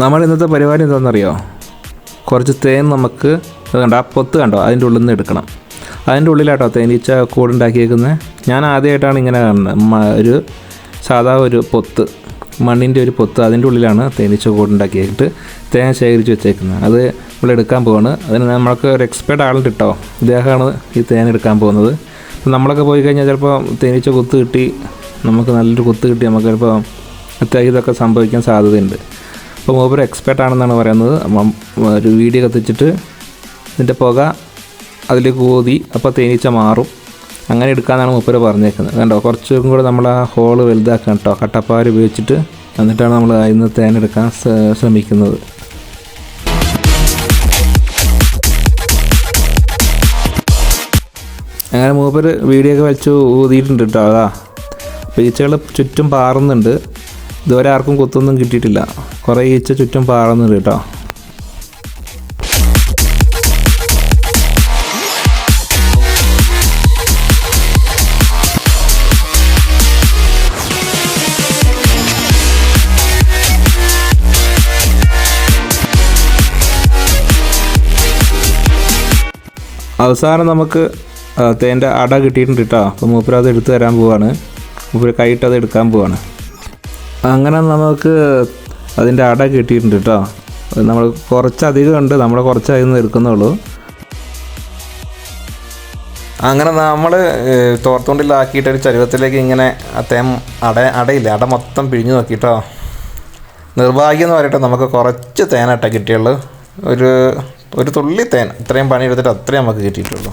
നമ്മൾ ഇന്നത്തെ പരിപാടി എന്താണെന്നറിയോ? കുറച്ച് തേൻ നമുക്ക് കണ്ടോ ആ പൊത്ത് കണ്ടോ അതിന്റെ ഉള്ളിൽ നിന്ന് എടുക്കണം. അതിന്റെ ഉള്ളിലാട്ടോ തേനീച്ച കൂടുണ്ടാക്കിയേക്കുന്നത് ഞാൻ ആദ്യമായിട്ടാണ് ഇങ്ങനെ കാണുന്നത് ഒരു സാധാ ഒരു പൊത്ത് മണ്ണിന്റെ ഒരു പൊത്ത് അതിന്റെ ഉള്ളിലാണ് തേനീച്ച കൂടുണ്ടാക്കിയിട്ട് തേൻ ശേഖരിച്ച് വെച്ചേക്കുന്നത് അത് നമ്മൾ എടുക്കാൻ പോവാണ്. അതിന് നമ്മൾക്ക് ഒരു എക്സ്പേർട്ട് ആളുണ്ട് കേട്ടോ ഇദ്ദേഹമാണ് ഈ തേൻ എടുക്കാൻ പോകുന്നത്. നമ്മളൊക്കെ പോയി കഴിഞ്ഞാൽ ചിലപ്പോൾ തേനീച്ച കുത്ത് കിട്ടി നമുക്ക് നല്ലൊരു കുത്ത് കിട്ടി നമുക്ക് ചിലപ്പോൾ അത്യാവശ്യം ഇതൊക്കെ സംഭവിക്കാൻ സാധ്യതയുണ്ട്. അപ്പോൾ മൂപ്പർ എക്സ്പേർട്ട് ആണെന്നാണ് പറയുന്നത്. ഒരു വീഡിയോ കത്തിച്ചിട്ട് ഇതിന്റെ പുക അതിലേക്ക് ഊതി അപ്പോൾ തേനീച്ച മാറും. അങ്ങനെ എടുക്കാമെന്നാണ് മൂപ്പര് പറഞ്ഞേക്കുന്നത്. കണ്ടോ കുറച്ചും കൂടെ നമ്മൾ ആ ഹോൾ വലുതാക്കണം കേട്ടോ. കട്ടപ്പാർ ഉപയോഗിച്ചിട്ട് എന്നിട്ടാണ് നമ്മൾ അതിൽ നിന്ന് തേൻ എടുക്കാൻ ശ്രമിക്കുന്നത്. അങ്ങനെ മൂപ്പര് വീഡിയോ ഒക്കെ വലിച്ചു ഊതിയിട്ടുണ്ട് കേട്ടോ അതാ. പീച്ചകൾ ചുറ്റും പാറുന്നുണ്ട്. ഇതുവരെ ആർക്കും കുത്തൊന്നും കിട്ടിയിട്ടില്ല. കുറേ ഈച്ച ചുറ്റും പാറുന്നുണ്ട് കേട്ടോ. അവസാനം നമുക്ക് തേന്റെ അട കിട്ടിയിട്ടുണ്ട് കേട്ടോ. അപ്പോൾ മൂപ്പരത് എടുത്തു തരാൻ പോവാണ്. മൂപ്പര് കൈയിട്ട് അത് എടുക്കാൻ പോവാണ്. അങ്ങനെ നമുക്ക് അതിന്റെ അട കിട്ടിയിട്ടുണ്ട് കേട്ടോ. നമ്മൾ കുറച്ചധികം ഉണ്ട് നമ്മൾ കുറച്ചധികം നിൽക്കുന്നുള്ളൂ. അങ്ങനെ നമ്മൾ തോർത്തുകൊണ്ടിലാക്കിയിട്ട് ഒരു ചരുവത്തിലേക്ക് ഇങ്ങനെ അത്തേം അട അടയില്ല അട മൊത്തം പിഴിഞ്ഞു നോക്കിട്ടോ നിർഭാഗ്യം എന്ന് പറയട്ടെ നമുക്ക് കുറച്ച് തേനട്ട കിട്ടിയുള്ളൂ. ഒരു ഒരു തുള്ളി തേൻ ഇത്രയും പണിയെടുത്തിട്ട് അത്രയും നമുക്ക് കിട്ടിയിട്ടുള്ളൂ.